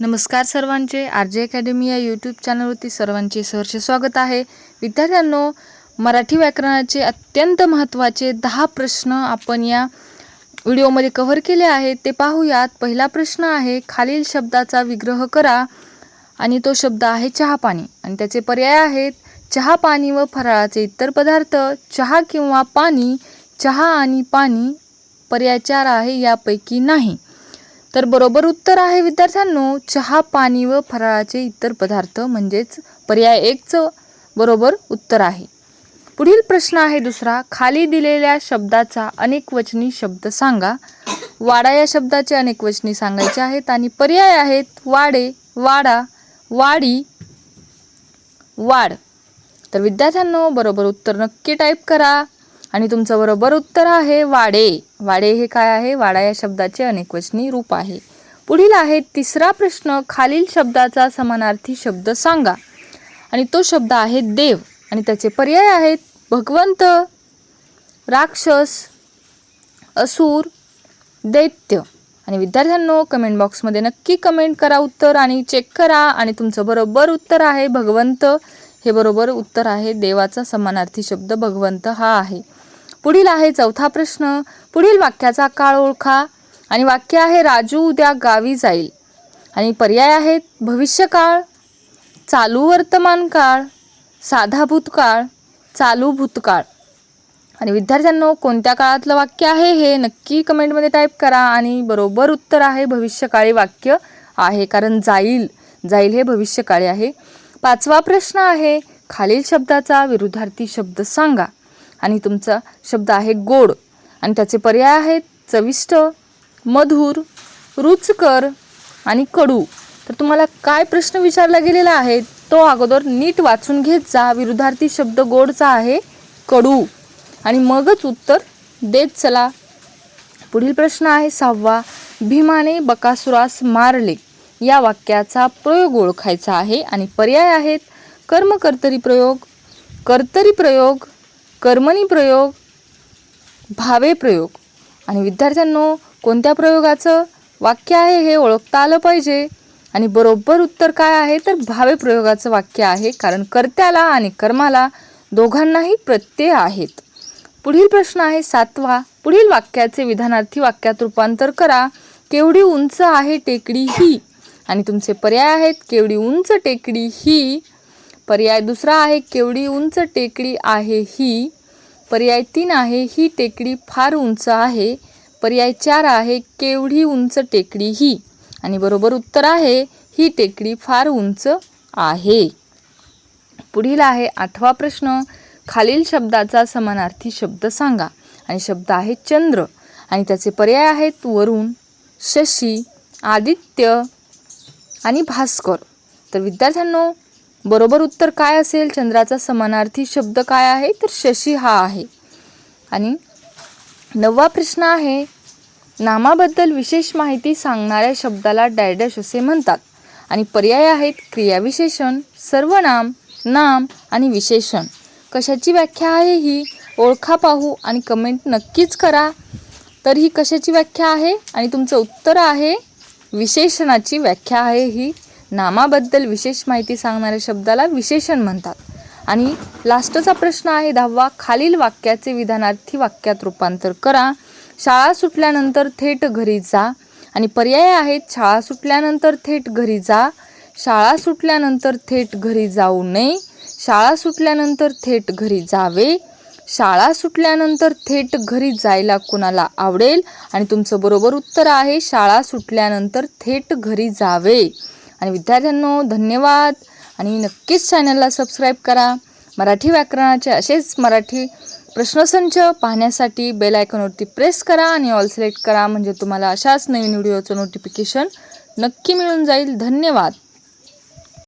नमस्कार सर्वांचे. R J academy या यूट्यूब चॅनलवरती सर्वांचे सहर्ष स्वागत आहे. विद्यार्थ्यांनो मराठी व्याकरणाचे अत्यंत महत्त्वाचे दहा प्रश्न आपण या व्हिडिओमध्ये कव्हर केले आहेत. ते पाहूयात. पहिला प्रश्न आहे खालील शब्दाचा विग्रह करा आणि तो शब्द आहे चहा पाणी आणि त्याचे पर्याय आहेत चहा पाणी व फराळाचे इतर पदार्थ. चहा किंवा पाणी चहा आणि पाणी पर्याय चार आहे यापैकी नाही. तर बरोबर उत्तर आहे विद्यार्थ्यांनो. चहा पाणी व फराळाचे इतर पदार्थ म्हणजेच पर्याय एकचं बरोबर उत्तर आहे. पुढील प्रश्न आहे दुसरा. खाली दिलेल्या शब्दाचा अनेकवचनी शब्द सांगा. वाडा या शब्दाचे अनेकवचनी सांगायचे आहेत आणि पर्याय आहेत वाडे वाडा वाडी वाड. तर विद्यार्थ्यांनो बरोबर उत्तर नक्की टाईप करा. आणि तुमचं बरोबर उत्तर आहे वाडे. वाडे हे काय आहे? वाडा या शब्दाचे अनेकवचनी रूप आहे. पुढील आहे तिसरा प्रश्न खालील शब्दाचा समानार्थी शब्द सांगा. आणि तो शब्द आहे देव. आणि त्याचे पर्याय आहेत भगवंत राक्षस असुर दैत्य. आणि विद्यार्थ्यांनो कमेंट बॉक्समध्ये नक्की कमेंट करा उत्तर आणि चेक करा. आणि तुमचं बरोबर उत्तर आहे भगवंत. हे बरोबर उत्तर आहे देवाचा समानार्थी शब्द भगवंत हा आहे. पुढील आहे चौथा प्रश्न. पुढील वाक्याचा काळ ओळखा. आणि वाक्य आहे राजू उद्या गावी जाईल. आणि पर्याय आहेत भविष्यकाळ चालू वर्तमान काळ साधा भूतकाळ चालू भूतकाळ. आणि विद्यार्थ्यांनो कोणत्या काळातलं वाक्य आहे हे नक्की कमेंटमध्ये टाईप करा. आणि बरोबर उत्तर आहे भविष्यकाळी वाक्य आहे कारण जाईल. जाईल हे भविष्यकाळी आहे. पाचवा प्रश्न आहे खालील शब्दाचा विरुद्धार्थी शब्द सांगा. आणि तुमचा शब्द आहे गोड. आणि त्याचे पर्याय आहेत चविष्ट मधुर रुचकर आणि कडू. तर तुम्हाला काय प्रश्न विचारला गेलेला आहे तो अगोदर नीट वाचून घेत जा. विरुद्धार्थी शब्द गोडचा आहे कडू. आणि मगच उत्तर देत चला. पुढील प्रश्न आहे सहावा. भीमाने बकासुरास मारले. या वाक्याचा प्रयोग ओळखायचा आहे. आणि पर्याय आहेत कर्मकर्तरी प्रयोग कर्तरी प्रयोग कर्मणी प्रयोग भावे प्रयोग. आणि विद्यार्थ्यांनो कोणत्या प्रयोगाचं वाक्य आहे हे ओळखता आलं पाहिजे? आणि बरोबर उत्तर काय आहे? तर भावे प्रयोगाचं वाक्य आहे कारण कर्त्याला आणि कर्माला दोघांनाही प्रत्यय आहेत. पुढील प्रश्न आहे सातवा. पुढील वाक्याचे विधानार्थी वाक्यात रूपांतर करा. केवढी उंच आहे टेकडी ही? आणि तुमचे पर्याय आहेत केवढी उंच टेकडी ही? पर्याय दुसरा आहे केवढी उंच टेकडी आहे ही? पर्याय तीन आहे ही टेकडी फार उंच आहे. पर्याय चार आहे केवढी उंच टेकडी ही? आणि बरोबर उत्तर आहे ही टेकडी फार उंच आहे. पुढील आहे आठवा प्रश्न. खालील शब्दाचा समानार्थी शब्द सांगा. आणि शब्द आहे चंद्र. आणि त्याचे पर्याय आहेत वरुण शशी आदित्य आणि भास्कर. तर विद्यार्थ्यांनो बरोबर उत्तर काय असेल? चंद्राचा समानार्थी शब्द काय आहे? तर शशी हा आहे. आणि नववा प्रश्न आहे नामाबद्दल विशेष माहिती सांगणाऱ्या शब्दाला डॅडॅश असे म्हणतात. आणि पर्याय आहेत क्रियाविशेषण सर्वनाम नाम आणि विशेषण. कशाची व्याख्या आहे ही? ओळखा पाहू आणि कमेंट नक्कीच करा. तर ही कशाची व्याख्या आहे? आणि तुमचं उत्तर आहे विशेषणाची व्याख्या आहे ही. नामाबद्दल विशेष माहिती सांगणाऱ्या शब्दाला विशेषण म्हणतात. आणि लास्टचा प्रश्न आहे दहावा खालील वाक्याचे विधानार्थी वाक्यात रूपांतर करा. शाळा सुटल्यानंतर थेट घरी जा. आणि पर्याय आहेत शाळा सुटल्यानंतर थेट घरी जा. शाळा सुटल्यानंतर थेट घरी जाऊ नये. शाळा सुटल्यानंतर थेट घरी जावे. शाळा सुटल्यानंतर थेट घरी जायला कुणाला आवडेल? आणि तुमचं बरोबर उत्तर आहे शाळा सुटल्यानंतर थेट घरी जावे. आणि विद्यार्थ्यांनो धन्यवाद. आणि नक्कीच चॅनलला सबस्क्राईब करा. मराठी व्याकरणाचे असेच मराठी प्रश्नसंच पाहण्यासाठी बेल आयकॉनवरती प्रेस करा आणि ऑल सिलेक्ट करा. म्हणजे तुम्हाला अशाच नवीन व्हिडिओचं नोटिफिकेशन नक्की मिळून जाईल. धन्यवाद.